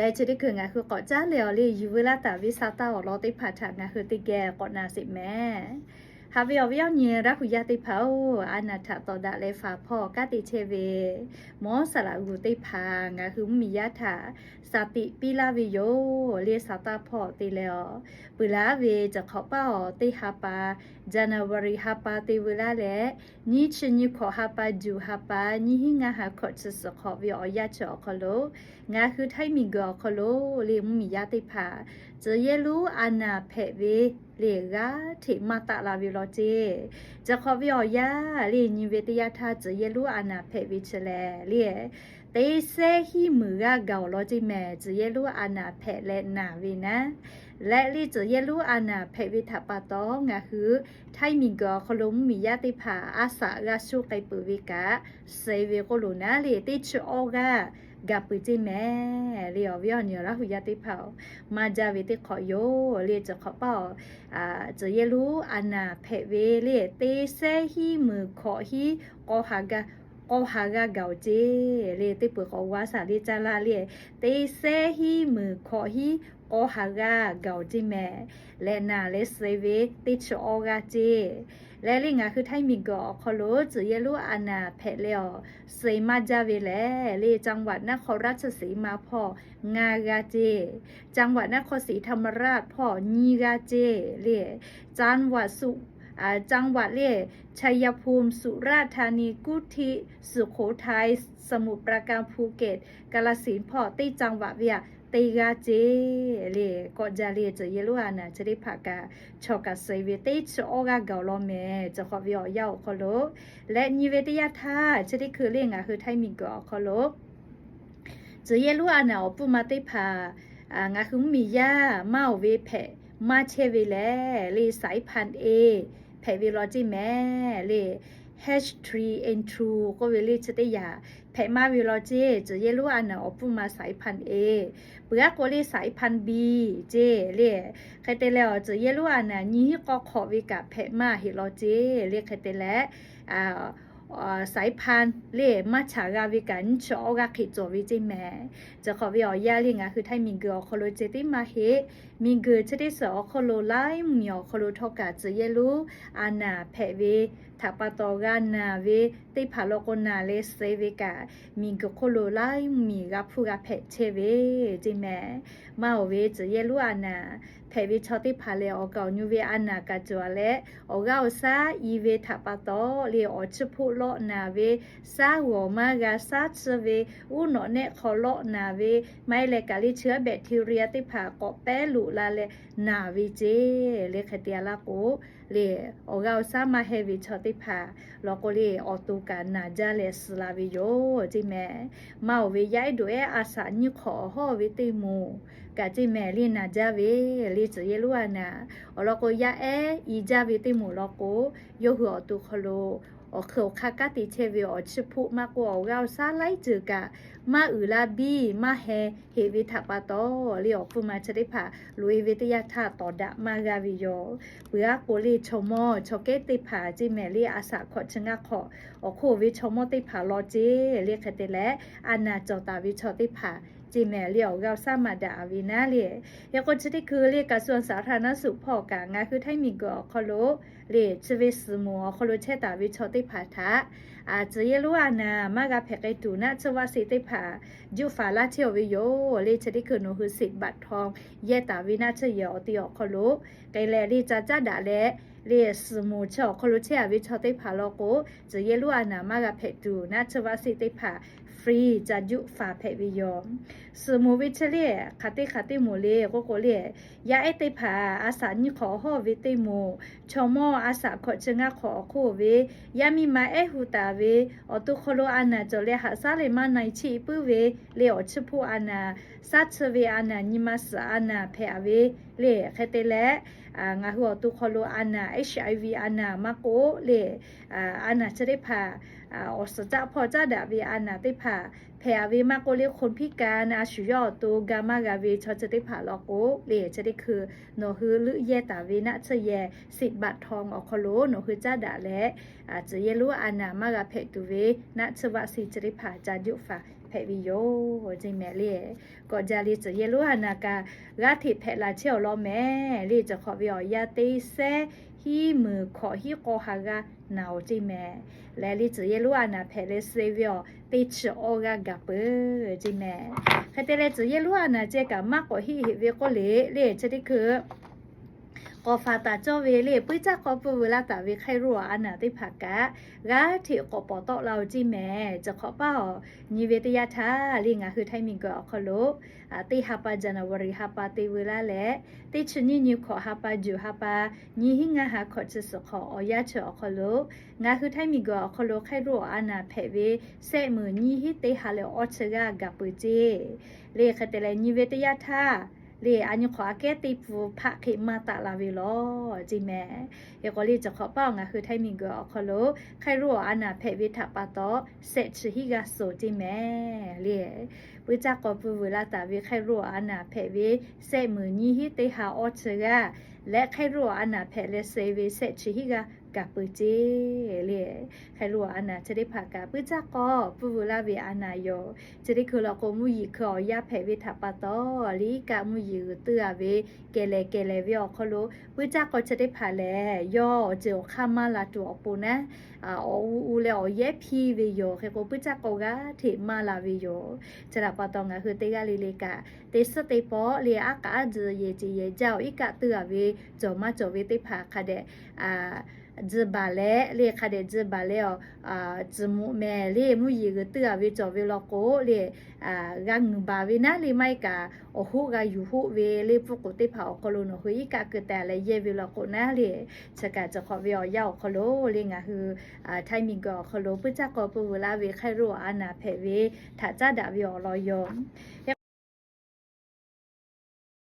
และจะได้คืองานคือก่อจ้าเลียวเลยยูเวลาตาวิซาตาออลอติผาฉากงานคือติแกก่อนนาสิแม่ ฮาวิอวิอเนียรักุยาติพาวออานัถตอดาเลฟาพ่อกาติเชเวมอสระกุติพางาคือมียะถาสติปิลาวิโยเลียสตาพ่อติแล้วปุลาเวจะขอป้าติฮาปาจานาวริฮาปาติเวลาและนิชนิขอฮาปาจูฮาปานิฮิงาฮาขอจะสขอวิอยาเจอคโลงาคือไทยมีกอคโลเรียมมียะติพาจะเยรู้อานาเพเว เลกาเทมาตะลาวิโลเจจะขอวิอยาเลนิเวตยาทาเจเยลูอานาเพวิชแลเลเตเซฮิมือกะเกาโลจิแม่เจเยลูอานาเพเละนาวินะและลี่จะเยลูอานาเพวิทปาตองะคือไทยมีกอขลุมมียาติภาอาสาราชุไกปุวิกะเซเวโกลุนาเลติชออกะ กับปุจิแม่เรียววิออนยราหุยาติเผามาจาวิติขอโยเรียจะขอเป่าอ่าจะเยรูอานาเพเวเรียเตเซฮีมือขอฮีกอหากะกอหากะเกาเจเรียติปุขอวาสาลีจาลาเรียเตเซฮีมือขอฮี โอฮากาเกาจิแมและนาเลสเซเวติชออกาเจและลิงาคือไทยมีกอคอโลจือเยลูอานาแพเลอเซมาจาเวแลเลจังหวัดนครราชสีมาพ่องากาเจ จังหวัดนครศรีธรรมราชพ่อนีกาเจเลจังหวัดสุอ่าจังหวัดเล่ชัยภูมิ สุราษฎร์ธานี กุทิ สุโขทัย สมุทรปราการภูเก็ต กาฬสินธุ์พ่อตีจังหวัดเวีย ตีกาเจเลก็จะเลจะเยลัวนะจะได้ผักกาชอกาเซเวติชอกาเกาลอมเมจะขอวิอเยาคอลกและนิเวติยาทาจะได้คือเรื่องอะคือไทยมีก็คอลกจะเยลัวนะอปุมาติพาอ่างาคือมียาเมาเวเพมาเชวิแลเลสายพันเอแพวิโรจิแม่เล H3N2 ก็เวลีจะได้ยา p มาวิโลเจจะเยลูอันอปุมาสายพันธุ์ A เปลือกโกลีสายพันธุ์ B เจเรียใครเตแล้วจะเยลูอันนี้ก็ขอวิกับแพมาฮิโลเจเรียกใครเตแล้วอ่าสายพันธุ์เล่มาฉากาวิกันชอกาขิจวิจิแม่จะขอวิอยาลิงคือไทยมิงเกอโคโลเจติมาเฮมิงเกอชติสอโคโลไลมีอคโลทอกาจะเยลูอานาแพเว ถ้าปาตอกานาเวติพาโลกนาเลสเซเวกามีก็โคโลไลมีกับผู้กับเพเชเวจิแม่มาเวจะเยลูอันนาเพวิชอติพาเลอเกานูเวอันนากาจัวเละอเกาซาอีเวถ้าปาตอเลออชพุโลนาเวซาหัวมากาซาเชเวอุเนเนคอโลนาเวไม่เลกาลิเชื้อแบคทีเรียติพาเกาะแป้ลุลาเลนาเวเจเลขเตียลาโกเลอเกาซามาเฮวิชอติติภาลอกเลออตูกันนาจาเลสลาวิโยจิแม่เมาเวย้ายด้วยอาสาญิขอห่อวิติมูกะจิแม่ลีนาจาเวลีจเยลัวนะอลอกยาเออีจาเวติมูลอกโกโยหัวตูคโล อเขียคากาติเชวิออชิพุมากว่าเราซาไลจือกะมาอือลาบีมาเฮเฮวิทักปาโตเรียกฟูมาชริพาลุยเวทยาธาตอดะมากาวิโยเบือกุลีชโมชเกติผาจิเมลีอาสาขอชงะขออโควิชมอติผาลอจีเรียกคติและอานาจตาวิชติผา จีแม่เลี้ยวเราสามาดาวีนาเลียยากจะได้คือเรียกกระทรวงสาธารณสุขพอกางาคือไทยมีก็คอโลเรียชเวสมัวคอโลเชตาวิชอติผาทะอาจะเยลูอานา มากาเพกไอตูนะชวาสิติผาจุฟาลาเทียววิโยเรียจะได้คือโนคือสิทธิ์บัตรทอง เยตาวินาเชยอติอคอโลไกแลรีจ้าจ้าดาแลเรียสมูชอคอโลเชอวิชอติผาโลโกจะเยลูอานามากาเพกตูนะชวาสิติผาฟรีจะยุฟาเพวิยอมสมูวิชเลียคติคติมูเลโกโกเลียยาเอติผาอาสานิขอหอวิติมูชมออาสาขอชงะขอโคเวยามีมาเอหูตาเวอตุโคโลอานาจเลหาซาเลมาในชีปื้เวเลอชพูอานาซัชเวอานานิมาสอานาเพอเวเลคเตเล งาหัวตุโคโลอานา HIV อานามาโกเลอ่าอานาชริพาอ่าอสจะพอจะดาวีอานาติพาแพรวีมาโกเรียกคนพิการอาชุยอตัวกามากาวีชอจะได้ผ่าลอกโกเลจะได้คือโนฮือลือเยตาวีนะเชเยสิบบาททองออคอโลโนฮือจ้าดาและอาจจะเยรู้อานามากาเพตุเวนะชวะสีจะได้ผ่าจายุฟา แผ่วิโยจริจแม่เล่ก็จะรีจะเยลูฮานากากาทิแผ่ลาเชียวรอแม่รีจะขอวิโยยาตีเซฮีมือขอฮีโกฮากาหนาวจริงแม่และรีจะเยลูฮานาแผ่เลเซวิโอตีเชโอกากาเปจริงแม่ใครแต่เลจะเยลูฮานาเจกามากกว่าฮีเวโกเลเล่จะได้คือ ก็ฟาตาเจ้าเวเลยปุ้ยจักก็ปูเวลาตาเวใครรัวอันน่ะติผักกะกะที่ก็ปอตอเราจิแม่จะขอเป้านีเวทยาทาลิงอะคือไทมิงก็ขอโลอะติฮัปาจันวรีฮัปาติเวลาแลติชนีนิวขอฮัปาจูฮัปานีหิงะหาขอจะสขออยาเฉอขอโลงาคือไทมิงก็ขอโลใครรัวอันน่ะแผเวเสมือนีฮิเตหาเลออชกะกับปุเจเลขะเตเลนีเวทยาทา เรียอันนี้ขแก้ติปูพระขิมาตะลาวิโลจีแม่เอกอลีจะขอป้องอะคือไทมิงเกอคอลใครรู้อันน่ะเพวิทปาโตเสร็จฮิกาโซจีแม่เรียวิจากอปูเวลาตาวิใครรู้อันน่ะเพวิเซมือนี้ฮิเตหาออเชกะและใครรู้อันน่ะเพเลเซวิเสร็จฮิกา กาปือเจเลยใครรัวอันาจะได้ผ่ากาปุอจาก็ปุบุลาเวอันนายจะได้คือเราโกมุยคืออยาแผ่เวทับปะตอลิกามุยเตือเวเกเลเกเลเวอเขารู้ปุอจาก็จะได้ผ่าแลย่อเจอยวข้ามาลาตัวปูนะอ่าอูเลอเยพีเวโยใครโกปุอจาก็กะเทมาลาเวโยจะรับปะตองก็คือเตกาลิเลกะเตสเตปอเลียอากาเจเยจีเยเจ้าอีกะเตือเวจอมาจอเวเตผ่าค่ะเดอ่าจีบาเล่เรียกาดจีบาเล่อ่าจีมูแม่เลยมูยีก็เตือวิจารวิลโก้เลยอ่ากังบาวินะเลยไม่ก็โอ้หูก็อยู่หูเวเรียปกติเผาคลุนหุยกะคือแต่ละเยวิลโกนะเรียสกัดจะขอวิอเยาคโลเรียงะคืออ่าไทยมีกอคโลปุจักกอปุวลาเวไครัวอานาเพเวถ้าจ้าดาวิอลอยอ